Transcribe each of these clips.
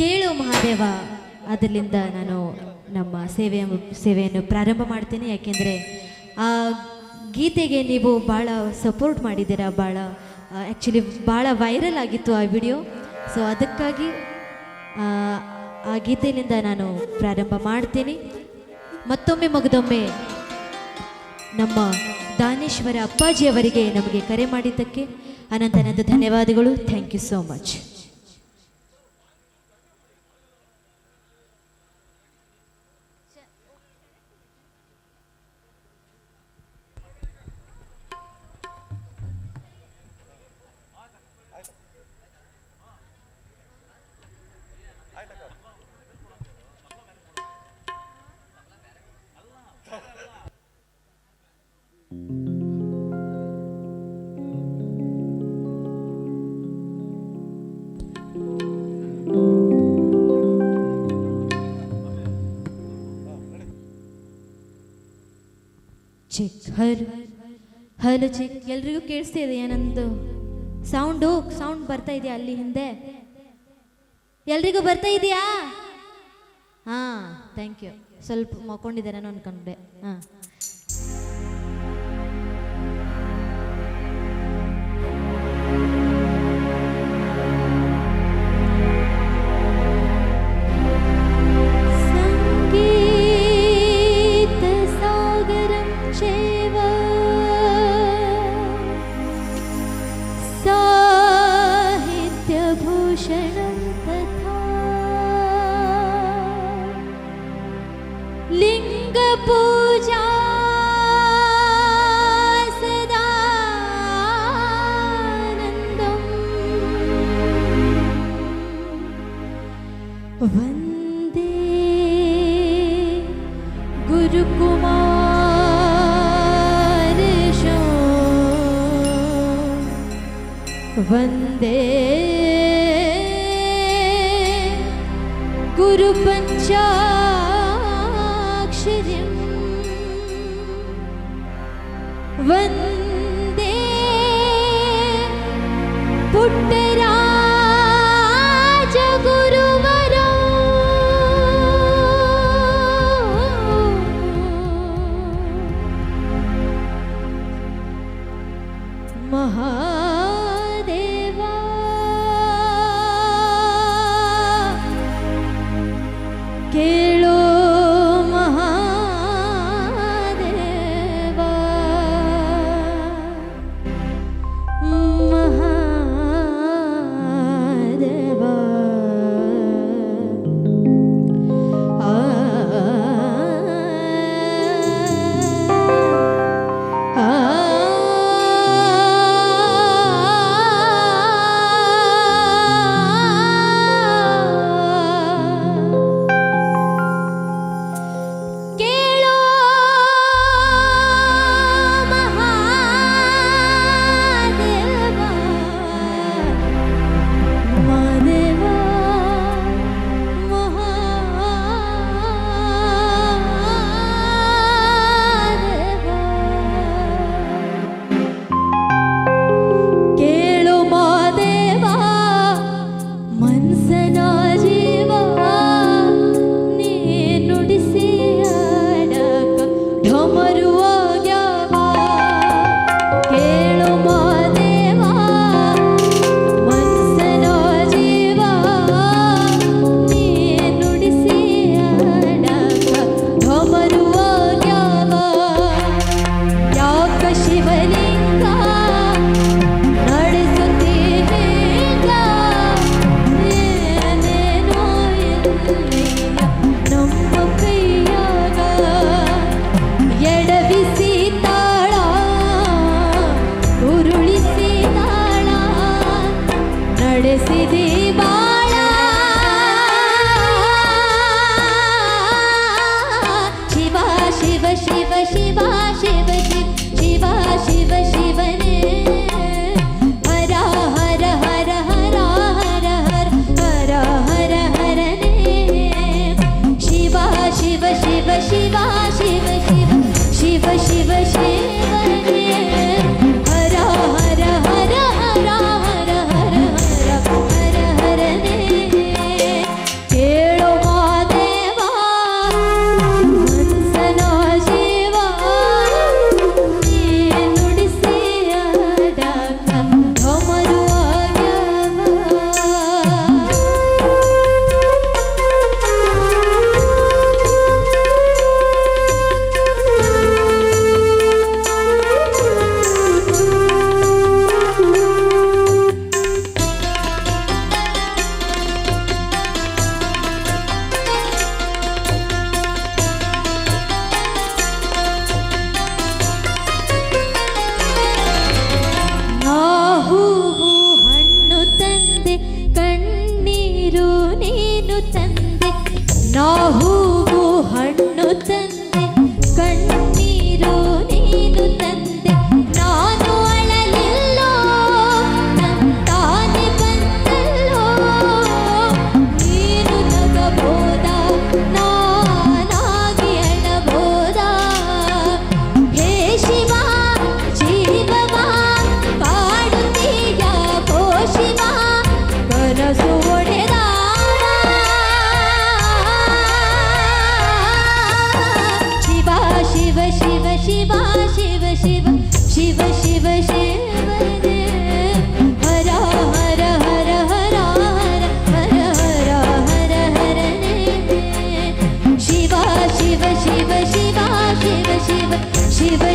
ಕೇಳು ಮಹಾದೇವ. ಅದರಿಂದ ನಾನು ನಮ್ಮ ಸೇವೆಯ ಸೇವೆಯನ್ನು ಪ್ರಾರಂಭ ಮಾಡ್ತೀನಿ. ಯಾಕೆಂದರೆ ಆ ಗೀತೆಗೆ ನೀವು ಭಾಳ ಸಪೋರ್ಟ್ ಮಾಡಿದ್ದೀರಾ ಭಾಳ ಆ್ಯಕ್ಚುಲಿ ಭಾಳ ವೈರಲ್ ಆಗಿತ್ತು ಆ ವಿಡಿಯೋ ಸೊ ಅದಕ್ಕಾಗಿ ಆ, ಗೀತೆಯಿಂದ ನಾನು ಪ್ರಾರಂಭ ಮಾಡ್ತೀನಿ. ಮತ್ತೊಮ್ಮೆ ಮಗದೊಮ್ಮೆ ನಮ್ಮ ದಾನೇಶ್ವರ ಅಪ್ಪಾಜಿಯವರಿಗೆ ನಮಗೆ ಕರೆ ಮಾಡಿದ್ದಕ್ಕೆ ಅನಂತನಂತ ಧನ್ಯವಾದಗಳು. Thank you so much check hull hello check ಎಲ್ರಿಗೂ ಕೇಳಿಸ್ತಾ ಇದೆಯಾ ನಂದು? ಸೌಂಡು ಸೌಂಡ್ ಬರ್ತಾ ಇದೆಯಾ ಅಲ್ಲಿ ಹಿಂದೆ? ಎಲ್ರಿಗೂ ಬರ್ತಾ ಇದೆಯಾ? ಹಾಂ ಥ್ಯಾಂಕ್ ಯು ಸ್ವಲ್ಪ ಮಕ್ಕೊಂಡಿದ್ದಾರೇನೋ ಅನ್ಕೊಂಡೆ ಹಾಂ. वन्दे गुरुकुमारेशो वन्दे गुरुपञ्चाक्षर्यम् वन्दे महा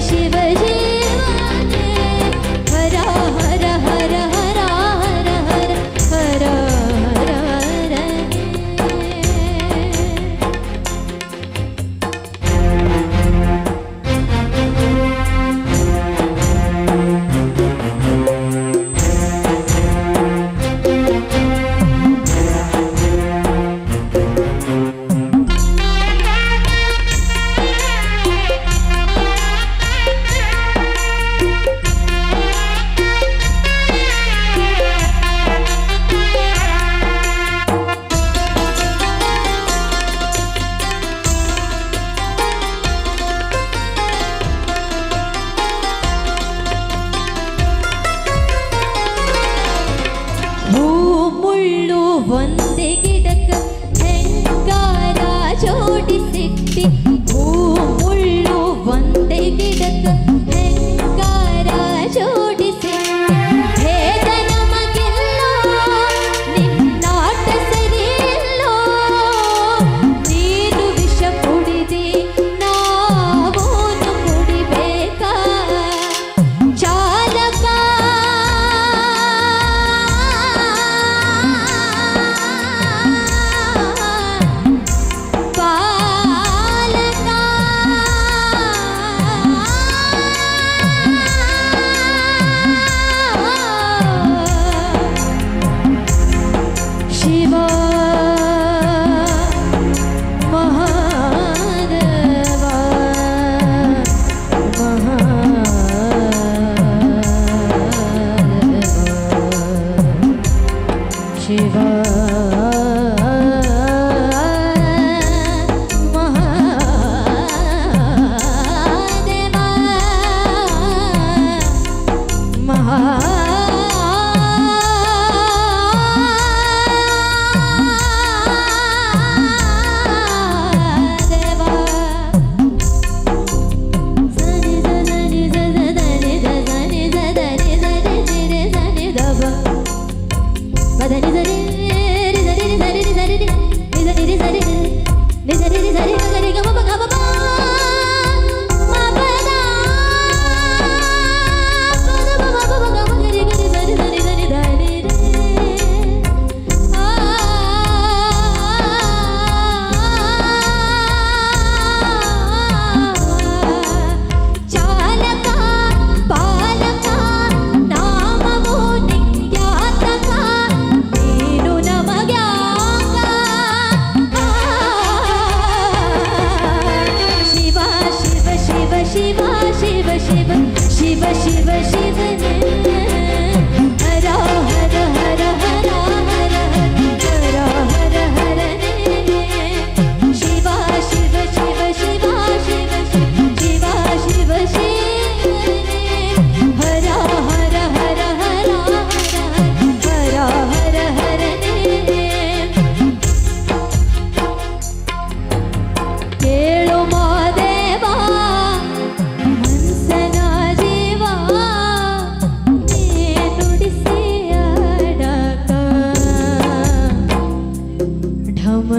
शिव शिव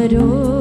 adore.